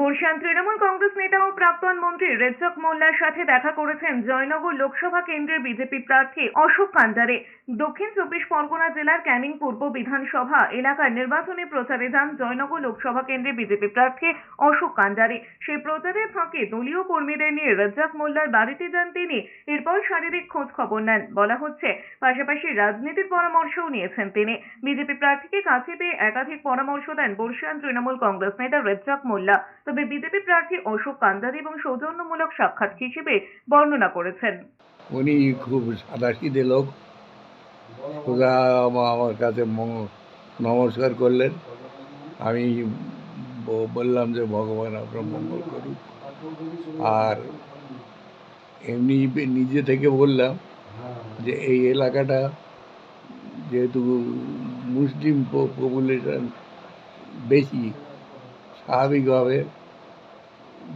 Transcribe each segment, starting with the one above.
বর্ষান তৃণমূল কংগ্রেস নেতা ও প্রাক্তন মন্ত্রী রেজ্জাক মোল্লার সাথে দেখা করেছেন জয়নগর লোকসভা কেন্দ্রের বিজেপি প্রার্থী অশোক কান্ডারে দক্ষিণ চব্বিশ পরগনা জেলার ক্যানিং পূর্ব বিধানসভা এলাকার নির্বাচনী প্রচারে যান জয়নগর লোকসভা কেন্দ্রের বিজেপি প্রার্থী অশোক কান্ডারে সেই প্রচারের ফাঁকে দলীয় কর্মীদের নিয়ে রেজ্জাক মোল্লার বাড়িতে যান তিনি। এরপর শারীরিক খোঁজ খবর নেন। বলা হচ্ছে, পাশাপাশি রাজনীতির পরামর্শও নিয়েছেন তিনি। বিজেপি প্রার্থীকে কাছে পেয়ে একাধিক পরামর্শ দেন বর্ষিয়ান তৃণমূল কংগ্রেস নেতা রেজ্জাক মোল্লা। তবে বিজেপি প্রার্থী অশোক কান্দারি এবং সৌজন্যমূলক সাক্ষাৎ হিসেবে বর্ণনা করেছেন। উনি খুব সাদাসিধে লোক। সোজা আমার কাছে নমস্কার করলেন। আমি বললাম যে, ভগবান আপনার মঙ্গল করুক। আর এমনি নিজে থেকে বললাম যে, এই এলাকাটা যেহেতু মুসলিম পপুলেশন বেশি স্বাভাবিকভাবে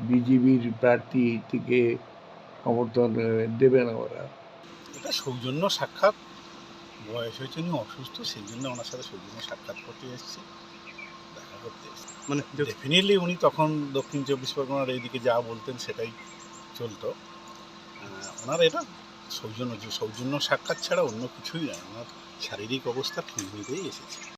বিজেপির প্রার্থী থেকে সমর্থন দেবেন ওরা। এটা সৌজন্য সাক্ষাৎ। বয়স হয়েছে উনি অসুস্থ সেই জন্য ওনার সাথে সৌজন্য সাক্ষাৎ করতে এসেছি দেখা করতে এসেছি। মানে ডেফিনেটলি উনি তখন দক্ষিণ চব্বিশ পরগনার এইদিকে যা বলতেন সেটাই চলতো। ওনার এটা সৌজন্য সৌজন্য সাক্ষাৎ ছাড়া অন্য কিছুই নয় ওনার শারীরিক অবস্থা ঠিক নিতেই এসেছে।